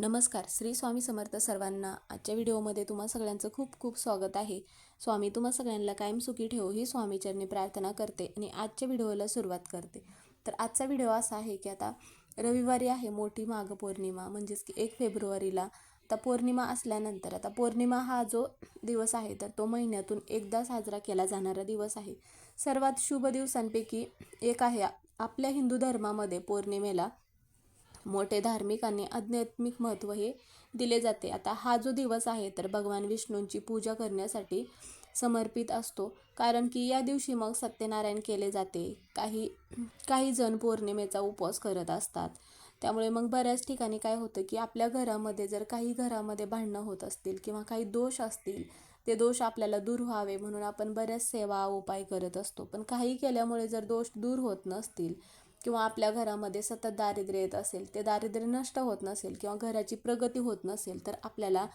नमस्कार श्री स्वामी समर्थ सर्वांना आजच्या व्हिडिओमध्ये तुम्हा सगळ्यांचं खूप खूप स्वागत आहे. स्वामी तुम्हा सगळ्यांना कायम सुखी ठेवू ही स्वामीचरणी प्रार्थना करते आणि आजच्या व्हिडिओला सुरुवात करते. तर आजचा व्हिडिओ असा आहे की आता रविवारी आहे मोठी माघ पौर्णिमा म्हणजेच की एक फेब्रुवारीला. आता पौर्णिमा असल्यानंतर आता पौर्णिमा हा जो दिवस आहे तर तो महिन्यातून एकदा साजरा केला जाणारा दिवस आहे. सर्वात शुभ दिवसांपैकी एक आहे आपल्या हिंदू धर्मामध्ये पौर्णिमेला. मोठे धार्मिक आणि आध्यात्मिक महत्त्व हे दिले जाते. आता हा जो दिवस आहे तर भगवान विष्णूंची पूजा करण्यासाठी समर्पित असतो. कारण की या दिवशी मग सत्यनारायण केले जाते. काही काही जण पौर्णिमेचा उपवास करत असतात. त्यामुळे मग बऱ्याच ठिकाणी काय होतं की आपल्या घरामध्ये जर काही घरामध्ये भांडणं होत असतील किंवा काही दोष असतील ते दोष आपल्याला दूर व्हावे म्हणून आपण बऱ्याच सेवा उपाय करत असतो. पण काही केल्यामुळे जर दोष दूर होत नसतील किंवा आपल्या घरामध्ये सतत दारिद्र्य येत असेल ते दारिद्र्य नष्ट होत नसेल किंवा घराची प्रगती होत नसेल तर आपल्याला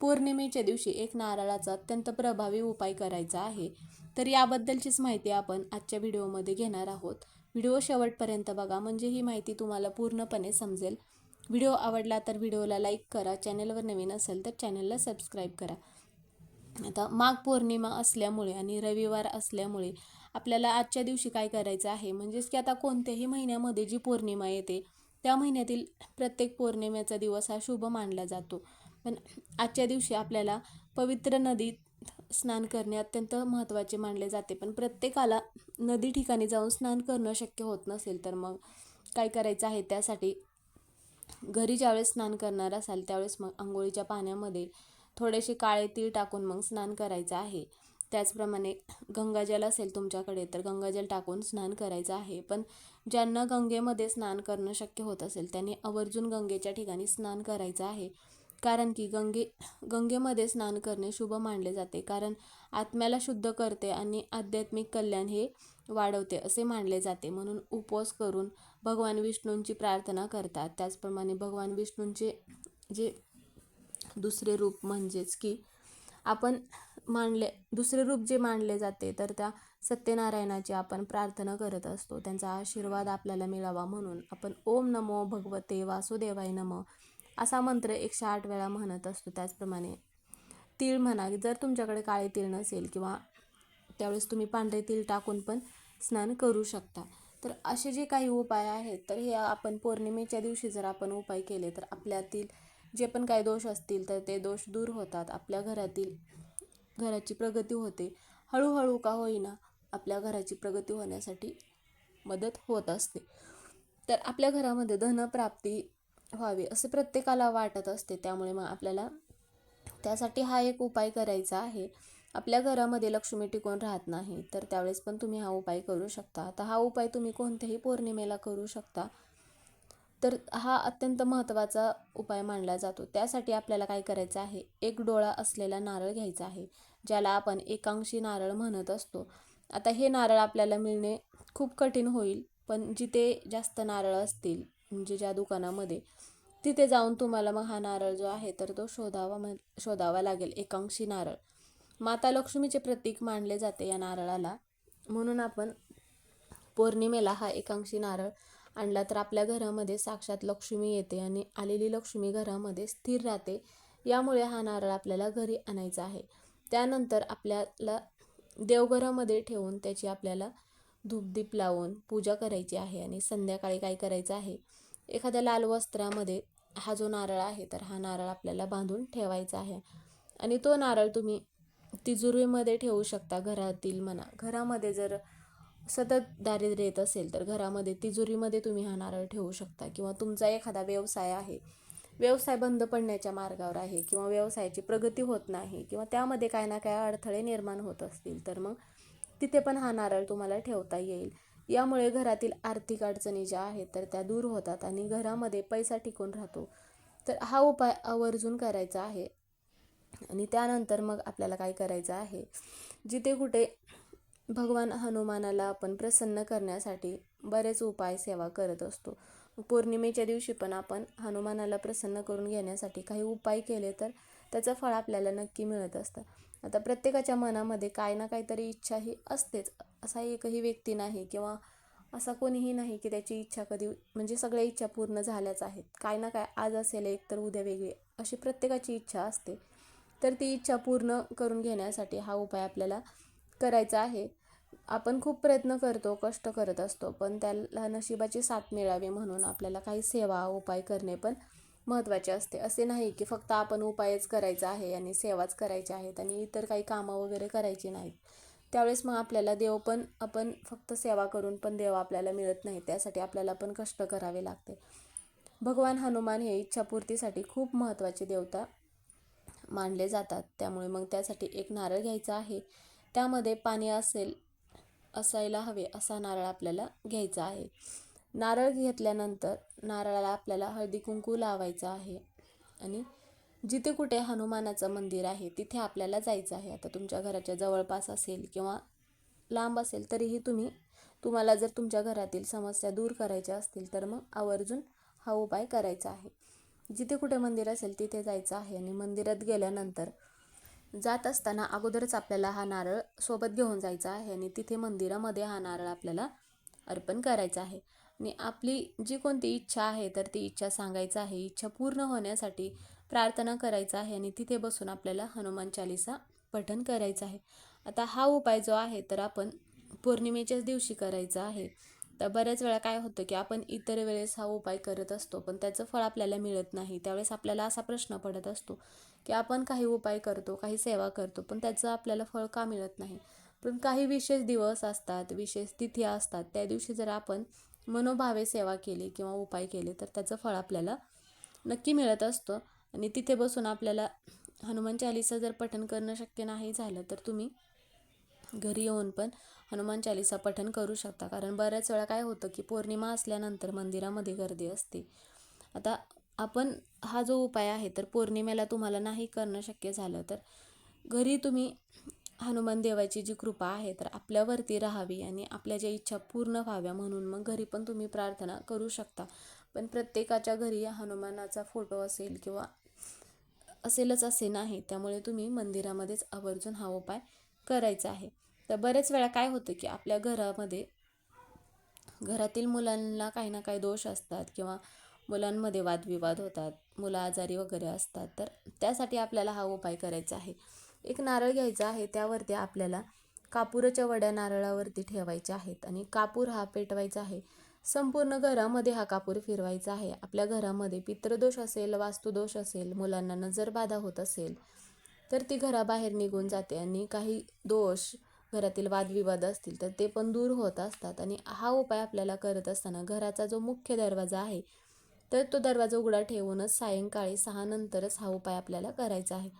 पौर्णिमेच्या दिवशी एक नारळाचा अत्यंत प्रभावी उपाय करायचा आहे. तर याबद्दलचीच माहिती आपण आजच्या व्हिडिओमध्ये घेणार आहोत. व्हिडिओ शेवटपर्यंत बघा म्हणजे ही माहिती तुम्हाला पूर्णपणे समजेल. व्हिडिओ आवडला तर व्हिडिओला लाईक करा चॅनलवर नवीन असेल तर चॅनलला सबस्क्राईब करा. आता माघ पौर्णिमा असल्यामुळे आणि रविवार असल्यामुळे आपल्याला आजच्या दिवशी काय करायचं आहे? म्हणजेच की आता कोणत्याही महिन्यामध्ये जी पौर्णिमा येते त्या महिन्यातील प्रत्येक पौर्णिमेचा दिवस हा शुभ मानला जातो. पण आजच्या दिवशी आपल्याला पवित्र नदीत स्नान करणे अत्यंत महत्त्वाचे मानले जाते. पण प्रत्येकाला नदी ठिकाणी जाऊन स्नान करणं शक्य होत नसेल तर मग काय करायचं आहे? त्यासाठी घरी ज्यावेळेस स्नान करणार असाल त्यावेळेस मग आंघोळीच्या पाण्यामध्ये थोडेसे काळे तीळ टाकून मग स्नान करायचं आहे. त्याचप्रमाणे गंगाजल असेल तुमच्याकडे तर गंगाजल टाकून स्नान करायचं आहे. पण ज्यांना गंगेमध्ये स्नान करणं शक्य होत असेल त्यांनी आवर्जून गंगेच्या ठिकाणी स्नान करायचं आहे. कारण की गंगे गंगेमध्ये स्नान करणे शुभ मानले जाते. कारण आत्म्याला शुद्ध करते आणि आध्यात्मिक कल्याण हे वाढवते असे मानले जाते. म्हणून उपवास करून भगवान विष्णूंची प्रार्थना करतात. त्याचप्रमाणे भगवान विष्णूंचे जे दुसरे रूप म्हणजेच की आपण मानले दुसरे रूप जे मानले जाते तर त्या सत्यनारायणाची आपण प्रार्थना करत असतो. त्यांचा आशीर्वाद आपल्याला मिळावा म्हणून आपण ओम नमो भगवते वासुदेवाय नम असा मंत्र एकशे आठ वेळा म्हणत असतो. त्याचप्रमाणे तीळ म्हणा जर तुमच्याकडे काळे तीळ नसेल किंवा त्यावेळेस तुम्ही पांढरे तीळ टाकून पण स्नान करू शकता. तर असे जे काही उपाय आहेत तर हे आपण पौर्णिमेच्या दिवशी जर आपण उपाय केले तर आपल्यातील जे पण काही दोष असतील तर ते दोष दूर होतात. आपल्या घरातील घराची प्रगती होते. हळूहळू का होईना आपल्या घराची प्रगती होण्यासाठी मदत होत असते. तर आपल्या घरामध्ये धनप्राप्ती व्हावी असे प्रत्येकाला वाटत असते. त्यामुळे मग आपल्याला त्यासाठी हा एक उपाय करायचा आहे. आपल्या घरामध्ये लक्ष्मी टिकून राहत नाही तर त्यावेळेस पण तुम्ही हा उपाय करू शकता. आता हा उपाय तुम्ही कोणत्याही पौर्णिमेला करू शकता. तर हा अत्यंत महत्त्वाचा उपाय मानला जातो. त्यासाठी आपल्याला काय करायचं आहे? एक डोळा असलेला नारळ घ्यायचा आहे ज्याला आपण एकांशी नारळ म्हणत असतो. आता हे नारळ आपल्याला मिळणे खूप कठीण होईल पण जिथे जास्त नारळ असतील म्हणजे ज्या दुकानामध्ये तिथे जाऊन तुम्हाला मग हा नारळ जो आहे तर तो शोधावा म शोधावा लागेल एकांशी नारळ. माता लक्ष्मीचे प्रतीक मानले जाते या नारळाला. म्हणून आपण पौर्णिमेला हा एकांशी नारळ आणला तर आपल्या घरामध्ये साक्षात लक्ष्मी येते आणि आलेली लक्ष्मी घरामध्ये स्थिर राहते. यामुळे हा नारळ आपल्याला घरी आणायचा आहे. त्यानंतर आपल्याला देवघरामध्ये ठेवून त्याची आपल्याला धूपदीप लावून पूजा करायची आहे आणि संध्याकाळी काय करायचं आहे? एखाद्या लाल वस्त्रामध्ये हा जो नारळ आहे तर हा नारळ आपल्याला बांधून ठेवायचा आहे. आणि तो नारळ तुम्ही तिजुरीमध्ये ठेवू शकता घरातील म्हणा. घरामध्ये जर सतत दारिद्र्य येत असेल तर घरामध्ये तिजोरीमध्ये तुम्ही हा नारळ ठेवू शकता किंवा तुमचा एखादा व्यवसाय आहे. व्यवसाय बंद पडण्याच्या मार्गावर आहे किंवा व्यवसायाची प्रगती होत नाही किंवा त्यामध्ये काय ना काय अडथळे निर्माण होत असतील तर मग तिथे पण हा नारळ तुम्हाला ठेवता येईल. यामुळे घरातील आर्थिक अडचणी ज्या आहेत तर त्या दूर होतात आणि घरामध्ये पैसा टिकून राहतो. तर हा उपाय आवर्जून करायचा आहे आणि त्यानंतर मग आपल्याला काय करायचं आहे? जिथे कुठे भगवान हनुमानाला आपण प्रसन्न करण्यासाठी बरेच उपाय सेवा करत असतो. पौर्णिमेच्या दिवशी पण आपण हनुमानाला प्रसन्न करून घेण्यासाठी काही उपाय केले तर त्याचं फळ आपल्याला नक्की मिळत असतं. आता प्रत्येकाच्या मनामध्ये काय ना काहीतरी इच्छा ही असतेच. असा एकही व्यक्ती नाही किंवा असा कोणीही नाही की त्याची इच्छा कधी म्हणजे सगळ्या इच्छा पूर्ण झाल्याच आहेत. काय ना काय आज असेल एक तर उद्या वेगळी. अशी प्रत्येकाची इच्छा असते. तर ती इच्छा पूर्ण करून घेण्यासाठी हा उपाय आपल्याला करायचा आहे. आपण खूप प्रयत्न करतो कष्ट करत असतो पण त्याला नशिबाची साथ मिळावी म्हणून आपल्याला काही सेवा उपाय करणे पण महत्त्वाचे असते. असे नाही की फक्त आपण उपायच करायचा आहे आणि सेवाच करायच्या आहेत आणि इतर काही कामं वगैरे करायची नाहीत. त्यावेळेस मग आपल्याला देव पण आपण फक्त सेवा करून पण देव आपल्याला मिळत नाही. त्यासाठी आपल्याला पण कष्ट करावे लागते. भगवान हनुमान हे इच्छापूर्तीसाठी खूप महत्त्वाचे देवता मानले जातात. त्यामुळे मग त्यासाठी एक नारळ घ्यायचा आहे. त्यामध्ये पाणी असेल असायला हवे असा नारळ आपल्याला घ्यायचा आहे. नारळ घेतल्यानंतर नारळाला आपल्याला हळदी कुंकू लावायचं आहे आणि जिथे कुठे हनुमानाचं मंदिर आहे तिथे आपल्याला जायचं आहे. आता तुमच्या घराच्या जवळपास असेल किंवा लांब असेल तरीही तुम्ही तुम्हाला जर तुमच्या घरातील समस्या दूर करायच्या असतील तर मग आवर्जून हा उपाय करायचा आहे. जिथे कुठे मंदिर असेल तिथे जायचं आहे आणि मंदिरात गेल्यानंतर जात असताना अगोदरच आपल्याला हा नारळ सोबत घेऊन जायचा आहे आणि तिथे मंदिरामध्ये हा नारळ आपल्याला अर्पण करायचा आहे. आणि आपली जी कोणती इच्छा आहे तर ती इच्छा सांगायचं आहे. इच्छा पूर्ण होण्यासाठी प्रार्थना करायचा आहे आणि तिथे बसून आपल्याला हनुमान चालिसा पठण करायचं आहे. आता हा उपाय जो आहे तर आपण पौर्णिमेच्याच दिवशी करायचा आहे. तर बऱ्याच वेळा काय होतं की आपण इतर वेळेस हा उपाय करत असतो पण त्याचं फळ आपल्याला मिळत नाही. त्यावेळेस आपल्याला असा प्रश्न पडत असतो की आपण काही उपाय करतो काही सेवा करतो पण त्याचं आपल्याला फळ का मिळत नाही? पण काही विशेष दिवस असतात विशेष तिथी असतात त्या दिवशी जर आपण मनोभावे सेवा केली किंवा उपाय केले तर त्याचं फळ आपल्याला नक्की मिळत असतं. आणि तिथे बसून आपल्याला हनुमान चालिसा जर पठण करणं शक्य नाही झालं तर तुम्ही घरी येऊन पण हनुमान चालिसा पठण करू शकता. कारण बऱ्याच वेळा काय होतं की पौर्णिमा असल्यानंतर मंदिरामध्ये गर्दी असते. आता आपण हा जो उपाय आहे तर पौर्णिमेला तुम्हाला नाही करणं शक्य झालं तर घरी तुम्ही हनुमान देवाची जी कृपा आहे तर आपल्यावरती राहावी आणि आपल्या ज्या इच्छा पूर्ण व्हाव्या म्हणून मग घरी पण तुम्ही प्रार्थना करू शकता. पण प्रत्येकाच्या घरी हनुमानाचा फोटो असेल किंवा असेलच असे नाही त्यामुळे तुम्ही मंदिरामध्येच आवर्जून हा उपाय करायचा आहे. तर बरेच वेळा काय होतं की आपल्या घरामध्ये घरातील मुलांना काही ना काही दोष असतात किंवा मुलांमध्ये वादविवाद होतात मुलं आजारी वगैरे असतात तर त्यासाठी आपल्याला हा उपाय करायचा आहे. एक नारळ घ्यायचा आहे त्यावरती आपल्याला कापूरच्या वड्या नारळावरती ठेवायच्या आहेत आणि कापूर हा पेटवायचा आहे. संपूर्ण घरामध्ये हा कापूर फिरवायचा आहे. आपल्या घरामध्ये पितृदोष असेल वास्तुदोष असेल मुलांना नजरबाधा होत असेल तर ती घराबाहेर निघून जाते आणि काही दोष घरातील वादविवाद असतील तर ते पण दूर होत असतात. आणि हा उपाय आपल्याला करत असताना घराचा जो मुख्य दरवाजा आहे तर तो दरवाजा उघडा ठेवूनच सायंकाळी सहा नंतरच हा उपाय आपल्याला करायचा आहे.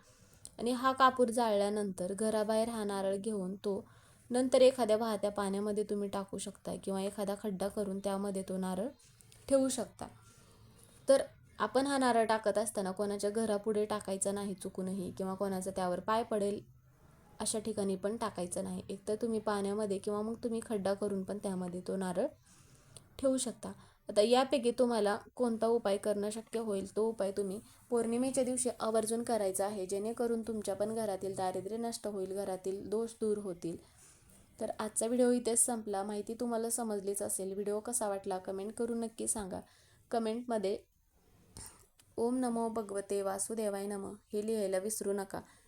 आणि हा कापूर जाळल्यानंतर घराबाहेर हा नारळ घेऊन तो नंतर एखाद्या वाहत्या पाण्यामध्ये तुम्ही टाकू शकता किंवा एखादा खड्डा करून त्यामध्ये तो नारळ ठेवू शकता. तर आपण हा नारळ टाकत असताना कोणाच्या घरापुढे टाकायचा नाही चुकूनही किंवा कोणाचा त्यावर पाय पडेल अशा ठिकाणी पण टाकायचं नाही. एकतर तुम्ही पाण्यामध्ये किंवा मग तुम्ही खड्डा करून पण त्यामध्ये तो नारळ ठेवू शकता. आता यापैकी तुम्हाला कोणता उपाय करणं शक्य होईल? तो उपाय तुम्ही पौर्णिमेच्या दिवशी आवर्जून करायचा आहे जेणेकरून तुमच्या पण घरातील दारिद्र्य नष्ट होईल घरातील दोष दूर होतील. तर आजचा व्हिडिओ इथेच संपला. माहिती तुम्हाला समजलीच असेल. व्हिडिओ कसा वाटला कमेंट करून नक्की सांगा. कमेंटमध्ये ओम नमो भगवते वासुदेवाय नम हे लिहायला विसरू नका.